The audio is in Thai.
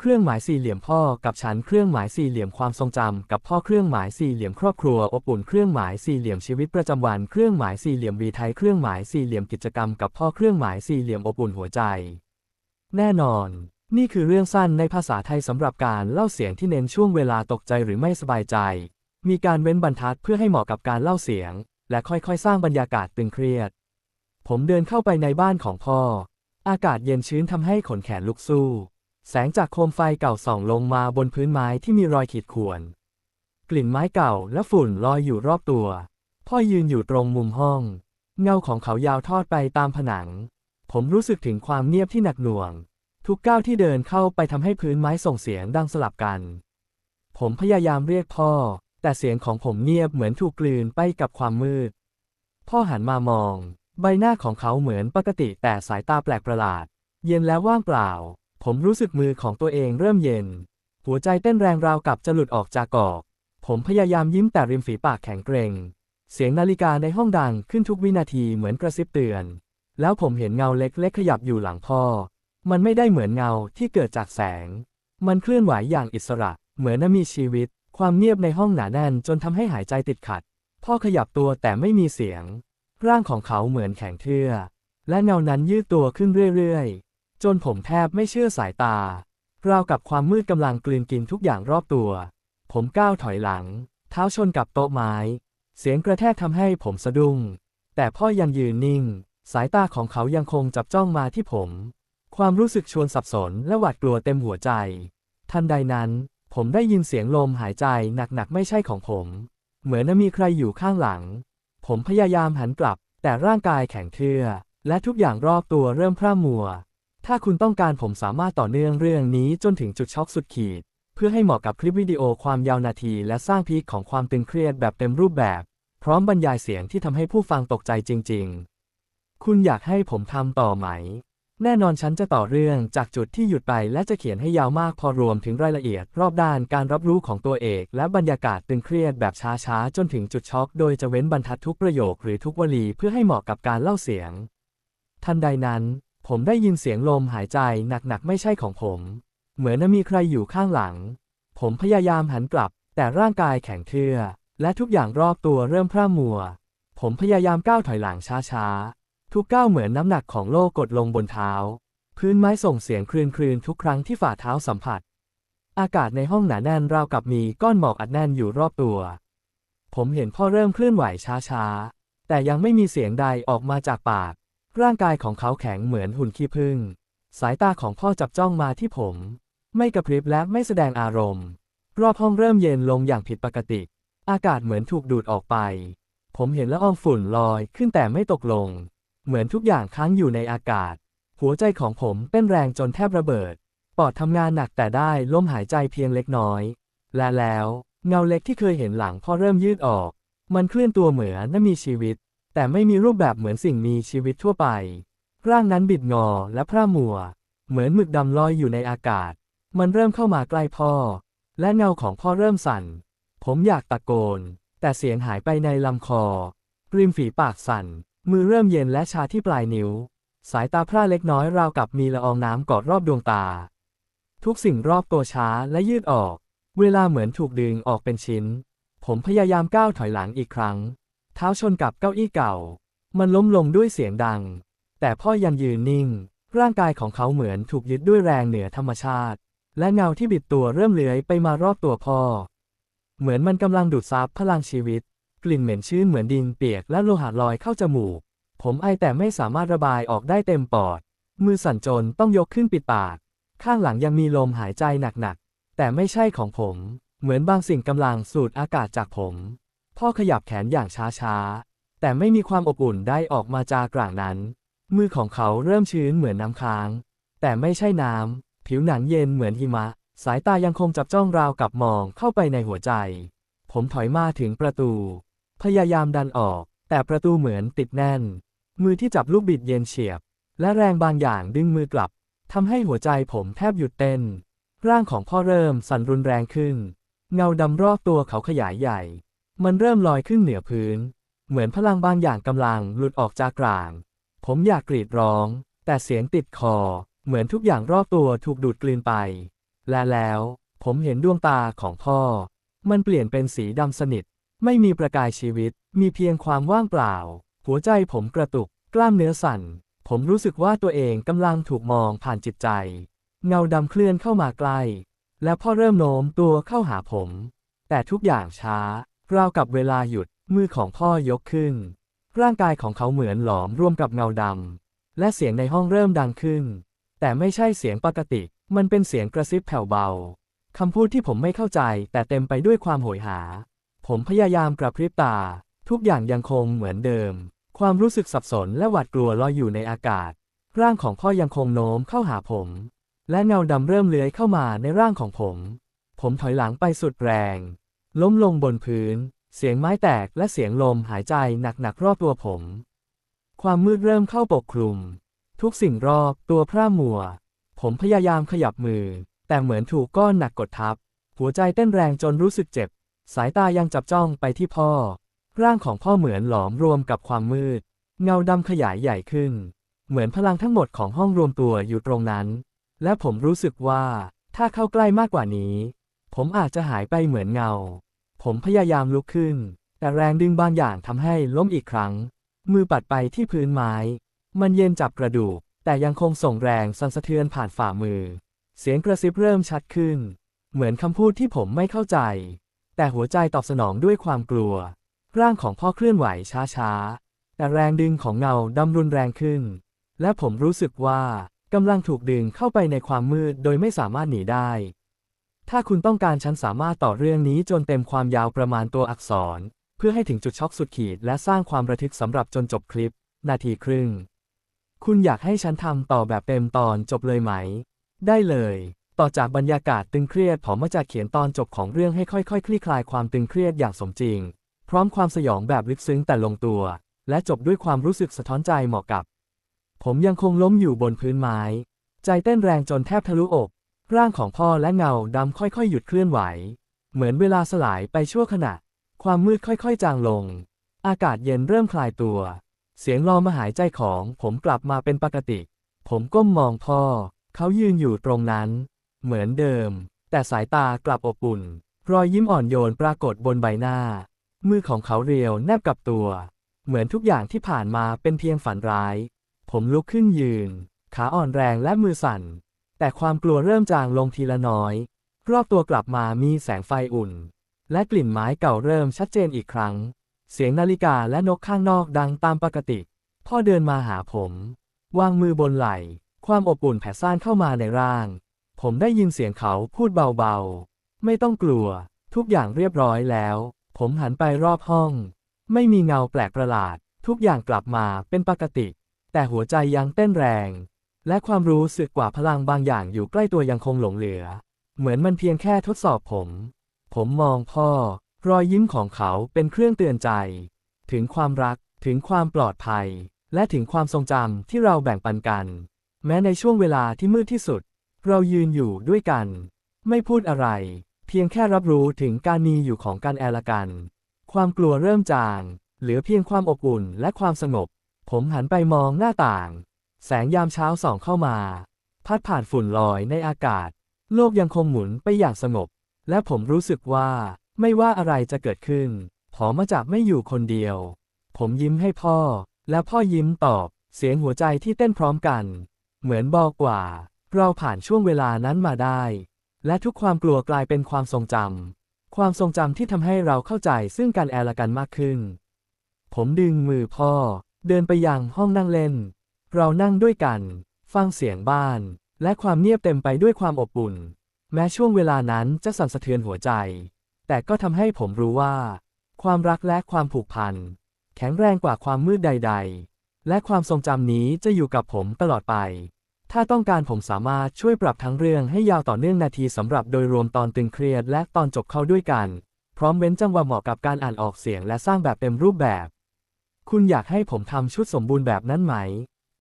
เครื่องหมายสี่เหลี่ยมพ่อกับฉันเครื่องหมายสี่เหลี่ยมความทรงจำกับพ่อเครื่องหมายสี่เหลี่ยมครอบครัวอบอุ่นเครื่องหมายสี่เหลี่ยมชีวิตประจำวันเครื่องหมายสี่เหลี่ยมวีไทยเครื่องหมายสี่เหลี่ยมกิจกรรมกับพ่อเครื่องหมายสี่เหลี่ยมอบอุ่นหัวใจ แน่นอน นี่คือเรื่องสั้นในภาษาไทยสำหรับการเล่าเสียงที่เน้นช่วงเวลาตกใจหรือไม่สบายใจ มีการเว้นบรรทัดเพื่อให้เหมาะกับการเล่าเสียง และค่อยๆ สร้างบรรยากาศตึงเครียด ผมเดินเข้าไปในบ้านของพ่อ อากาศเย็นชื้นทำให้ขนแขนลุกสู้ แสงจากโคมไฟเก่าส่องลงมาบนพื้นไม้ที่มีรอยขีดข่วน กลิ่นไม้เก่าและฝุ่นลอยอยู่รอบตัว พ่อยืนอยู่ตรงมุมห้อง เงาของเขายาวทอดไปตามผนัง ผมรู้สึกถึงความเงียบที่หนักหน่วง ทุกก้าวที่เดินเข้าไปทำให้พื้นไม้ส่งเสียงดังสลับกัน ผมพยายามเรียกพ่อ แต่เสียงของผมเงียบเหมือนถูกกลืนไปกับความมืด พ่อหันมามอง ใบหน้าของเขาเหมือนปกติแต่สายตาแปลกประหลาด เย็นแล้วว่างเปล่า ผมรู้สึกมือของตัวเองเริ่มเย็น หัวใจเต้นแรงราวกับจะหลุดออกจากกอก ผมพยายามยิ้มแต่ริมฝีปากแข็งเกร็งเสียงนาฬิกาในห้องดังขึ้นทุกวินาทีเหมือนกระซิบเตือน แล้วผมเห็นเงาเล็กๆขยับอยู่หลังพ่อ มันไม่ได้เหมือนเงาที่เกิดจากแสง มันเคลื่อนไหวอย่างอิสระ เหมือนมีชีวิต ความเงียบในห้องหนาแน่นจนทำให้หายใจติดขัด พ่อขยับตัวแต่ไม่มีเสียง ร่างของเขาเหมือนแข็งเทื่อ และเงานั้นยืดตัวขึ้นเรื่อยๆ จนผมแทบไม่เชื่อสายตา ราวกับความมืดกำลังกลืนกินทุกอย่างรอบตัว ผมก้าวถอยหลัง เท้าชนกับโต๊ะไม้ เสียงกระแทกทำให้ผมสะดุ้ง แต่พ่อยังยืนนิ่ง สายตาของเขายังคงจับจ้องมาที่ผม ความรู้สึกชวนสับสนและหวาดกลัวเต็มหัวใจ ทันใดนั้นผมได้ยินเสียงลมหายใจหนักๆไม่ใช่ของผม เหมือนมีใครอยู่ข้างหลัง ผมพยายามหันกลับ แต่ร่างกายแข็งเทื่อ และทุกอย่างรอบตัวเริ่มพร่ามัว ถ้าคุณต้องการผมสามารถต่อเนื่องเรื่องนี้จนถึงจุดช็อกสุดขีด เพื่อให้เหมาะกับคลิปวิดีโอความยาวนาทีและสร้างพีคของความตึงเครียดแบบเต็มรูปแบบ พร้อมบรรยายเสียงที่ทำให้ผู้ฟังตกใจจริง ๆ คุณอยากให้ผมทำต่อไหม แน่นอนฉันจะต่อเรื่องจากจุดที่หยุดไปและจะเขียนให้ยาวมากพอรวมถึงรายละเอียด รอบด้านการรับรู้ของตัวเอก และบรรยากาศตึงเครียดแบบช้าๆจนถึงจุดช็อก โดยจะเว้นบรรทัดทุกประโยคหรือทุกวลีเพื่อให้เหมาะกับการเล่าเสียง ทันใดนั้น ผมได้ยินเสียงลมหายใจหนักๆไม่ใช่ของผม เหมือนมีใครอยู่ข้างหลัง ผมพยายามหันกลับ แต่ร่างกายแข็งเทื่อ และทุกอย่างรอบตัวเริ่มพร่ามัว ผมพยายามก้าวถอยหลังช้าๆ ทุกก้าวเหมือนน้ำหนักของโลกกดลงบนเท้า พื้นไม้ส่งเสียงคลืนคลืนทุกครั้งที่ฝ่าเท้าสัมผัส อากาศในห้องหนาแน่นราวกับมีก้อนหมอกอัดแน่นอยู่รอบตัว ผมเห็นพ่อเริ่มเคลื่อนไหวช้าๆ แต่ยังไม่มีเสียงใดออกมาจากปาก ร่างกายของเขาแข็งเหมือนหุ่นขี้ผึ้งสายตาของพ่อจับจ้องมาที่ผม ไม่กระพริบและไม่แสดงอารมณ์ รอบห้องเริ่มเย็นลงอย่างผิดปกติ อากาศเหมือนถูกดูดออกไป ผมเห็นละอองฝุ่นลอยขึ้นแต่ไม่ตกลง เหมือนทุกอย่างค้างอยู่ในอากาศ หัวใจของผมเต้นแรงจนแทบระเบิด ปอดทำงานหนักแต่ได้ลมหายใจเพียงเล็กน้อย และแล้ว เงาเล็กที่เคยเห็นหลังพ่อเริ่มยืดออก มันเคลื่อนตัวเหมือนน่ามีชีวิต แต่ไม่มีรูปแบบเหมือนสิ่งมีชีวิตทั่วไป ร่างนั้นบิดงอและพร่ามัว เหมือนหมึกดำลอยอยู่ในอากาศ มันเริ่มเข้ามาใกล้พ่อ และเงาของพ่อเริ่มสั่น ผมอยากตะโกน แต่เสียงหายไปในลำคอ ริมฝีปากสั่น มือเริ่มเย็นและชาที่ปลายนิ้ว สายตาพร่าเล็กน้อยราวกับมีละอองน้ำกอดรอบดวงตา ทุกสิ่งรอบตัวช้าและยืดออก เวลาเหมือนถูกดึงออกเป็นชิ้น ผมพยายามก้าวถอยหลังอีกครั้ง เท้าชนกับเก้าอี้เก่า มันล้มลงด้วยเสียงดัง แต่พ่อยังยืนนิ่ง ร่างกายของเขาเหมือนถูกยึดด้วยแรงเหนือธรรมชาติ และเงาที่บิดตัวเริ่มเลื้อยไปมารอบตัวพ่อ เหมือนมันกำลังดูดซับพลังชีวิต กลิ่นเหม็นชื้นเหมือนดินเปียกและโลหะลอยเข้าจมูก ผมไอแต่ไม่สามารถระบายออกได้เต็มปอด มือสั่นจนต้องยกขึ้นปิดปาก ข้างหลังยังมีลมหายใจหนักๆแต่ไม่ใช่ของผม เหมือนบางสิ่งกำลังสูดอากาศจากผม พ่อขยับแขนอย่างช้าๆ แต่ไม่มีความอบอุ่นได้ออกมาจากกลางนั้น มือของเขาเริ่มชื้นเหมือนน้ำค้าง แต่ไม่ใช่น้ำ ผิวหนังเย็นเหมือนหิมะ สายตายังคงจับจ้องราวกับมองเข้าไปในหัวใจ ผมถอยมาถึงประตู พยายามดันออก แต่ประตูเหมือนติดแน่น มือที่จับลูกบิดเย็นเฉียบ และแรงบางอย่างดึงมือกลับทำให้หัวใจผมแทบหยุดเต้น ร่างของพ่อเริ่มสั่นรุนแรงขึ้น เงาดำรอบตัวเขาขยายใหญ่ มันเริ่มลอยขึ้นเหนือพื้น เหมือนพลังบางอย่างกำลังหลุดออกจากกลาง ผมอยากกรีดร้อง แต่เสียงติดคอ เหมือนทุกอย่างรอบตัวถูกดูดกลืนไป และแล้ว ผมเห็นดวงตาของพ่อ มันเปลี่ยนเป็นสีดำสนิท ไม่มีประกายชีวิต มีเพียงความว่างเปล่า หัวใจผมกระตุก กล้ามเนื้อสั่น ผมรู้สึกว่าตัวเองกำลังถูกมองผ่านจิตใจ เงาดำเคลื่อนเข้ามาใกล้ แล้วพ่อเริ่มโน้มตัวเข้าหาผม แต่ทุกอย่างช้า ราวกับเวลาหยุด มือของพ่อยกขึ้น ร่างกายของเขาเหมือนหลอมร่วมกับเงาดำ และเสียงในห้องเริ่มดังขึ้น แต่ไม่ใช่เสียงปกติ มันเป็นเสียงกระซิบแผ่วเบา คำพูดที่ผมไม่เข้าใจ แต่เต็มไปด้วยความโหยหา ผมพยายามกระพริบตา ทุกอย่างยังคงเหมือนเดิม ความรู้สึกสับสนและหวาดกลัวลอยอยู่ในอากาศ ร่างของพ่อยังคงโน้มเข้าหาผม และเงาดำเริ่มเลื้อยเข้ามาในร่างของผม ผมถอยหลังไปสุดแรง ล้มลงบนพื้น เสียงไม้แตกและเสียงลมหายใจหนักๆรอบตัวผม ความมืดเริ่มเข้าปกคลุม ทุกสิ่งรอบตัวพร่ามัว ผมพยายามขยับมือ แต่เหมือนถูกก้อนหนักกดทับ หัวใจเต้นแรงจนรู้สึกเจ็บ สายตายังจับจ้องไปที่พ่อ ร่างของพ่อเหมือนหลอมรวมกับความมืด เงาดำขยายใหญ่ขึ้น เหมือนพลังทั้งหมดของห้องรวมตัวอยู่ตรงนั้น และผมรู้สึกว่า ถ้าเข้าใกล้มากกว่านี้ ผมอาจจะหายไปเหมือนเงา ผมพยายามลุกขึ้น แต่แรงดึงบางอย่างทำให้ล้มอีกครั้ง มือปัดไปที่พื้นไม้ มันเย็นจับกระดูก แต่ยังคงส่งแรงสั่นสะเทือนผ่านฝ่ามือ เสียงกระซิบเริ่มชัดขึ้น เหมือนคำพูดที่ผมไม่เข้าใจ แต่หัวใจตอบสนองด้วยความกลัว ร่างของพ่อเคลื่อนไหวช้าๆ แต่แรงดึงของเงาดำรุนแรงขึ้น และผมรู้สึกว่ากำลังถูกดึงเข้าไปในความมืดโดยไม่สามารถหนีได้ ถ้าคุณต้องการฉันสามารถต่อเรื่องนี้จนเต็มความยาวประมาณตัวอักษร เพื่อให้ถึงจุดช็อกสุดขีด และสร้างความระทึกสำหรับจนจบคลิป นาทีครึ่ง คุณอยากให้ฉันทำต่อแบบเต็มตอนจบเลยไหม ได้เลย ต่อจากบรรยากาศตึงเครียดผมมาจะเขียนตอนจบของเรื่องให้ค่อยๆคลี่คลายความตึงเครียดอย่างสมจริง พร้อมความสยองแบบลึกซึ้งแต่ลงตัว และจบด้วยความรู้สึกสะท้อนใจเหมาะกับ ผมยังคงล้มอยู่บนพื้นไม้ ใจเต้นแรงจนแทบทะลุอก ร่างของพ่อและเงาดำค่อยๆ หยุดเคลื่อนไหว เหมือนเวลาสลายไปชั่วขณะ ความมืดค่อยๆ จางลง อากาศเย็นเริ่มคลายตัว เสียงลอมาหายใจของผมกลับมาเป็นปกติ ผมก้มมองพ่อ เขายืนอยู่ตรงนั้น เหมือนเดิม แต่สายตากลับอบอุ่น รอยยิ้มอ่อนโยนปรากฏบนใบหน้า มือของเขาเรียวแนบกับตัว เหมือนทุกอย่างที่ผ่านมาเป็นเพียงฝันร้าย ผมลุกขึ้นยืน ขาอ่อนแรงและมือสั่น แต่ความกลัวเริ่มจางลงทีละน้อย รอบตัวกลับมามีแสงไฟอุ่น และกลิ่นไม้เก่าเริ่มชัดเจนอีกครั้ง เสียงนาฬิกาและนกข้างนอกดังตามปกติ พ่อเดินมาหาผม วางมือบนไหล่ ความอบอุ่นแผ่ซ่านเข้ามาในร่าง ผมได้ยินเสียงเขาพูดเบาๆ ไม่ต้องกลัว ทุกอย่างเรียบร้อยแล้ว ผมหันไปรอบห้อง ไม่มีเงาแปลกประหลาด ทุกอย่างกลับมาเป็นปกติ แต่หัวใจยังเต้นแรง และความรู้สึกกว่าพลังบางอย่างอยู่ใกล้ตัวยังคงหลงเหลือ เหมือนมันเพียงแค่ทดสอบผม ผมมองพ่อ รอยยิ้มของเขาเป็นเครื่องเตือนใจ ถึงความรัก ถึงความปลอดภัย และถึงความทรงจำที่เราแบ่งปันกัน แม้ในช่วงเวลาที่มืดที่สุด เรายืนอยู่ด้วยกัน ไม่พูดอะไร เพียงแค่รับรู้ถึงการมีอยู่ของกันแอละกัน ความกลัวเริ่มจาง เหลือเพียงความอบอุ่นและความสงบ ผมหันไปมองหน้าต่าง แสงยามเช้าส่องเข้ามา พัดผ่านฝุ่นลอยในอากาศ โลกยังคงหมุนไปอย่างสงบ และผมรู้สึกว่าไม่ว่าอะไรจะเกิดขึ้นผมมาจากไม่อยู่คนเดียว ผมยิ้มให้พ่อ และพ่อยิ้มตอบ เสียงหัวใจที่เต้นพร้อมกัน เหมือนบอกว่า เราผ่านช่วงเวลานั้นมาได้ และทุกความกลัวกลายเป็นความทรงจำความทรงจำที่ทำให้เราเข้าใจซึ่งกันแอละกันมากขึ้น ผมดึงมือพ่อ เดินไปยังห้องนั่งเล่น เรานั่งด้วยกัน ฟังเสียงบ้าน และความเงียบเต็มไปด้วยความอบอุ่น แม้ช่วงเวลานั้นจะสั่นสะเทือนหัวใจ แต่ก็ทำให้ผมรู้ว่า ความรักและความผูกพัน แข็งแรงกว่าความมืดใด ๆ และความทรงจำนี้จะอยู่กับผมตลอดไป ถ้าต้องการผมสามารถช่วยปรับทั้งเรื่องให้ยาวต่อเนื่องนาทีสำหรับโดยรวมตอนตึงเครียดและตอนจบเข้าด้วยกัน พร้อมเว้นจังหวะเหมาะกับการอ่านออกเสียงและสร้างแบบเต็มรูปแบบ คุณอยากให้ผมทำชุดสมบูรณ์แบบนั้นไหม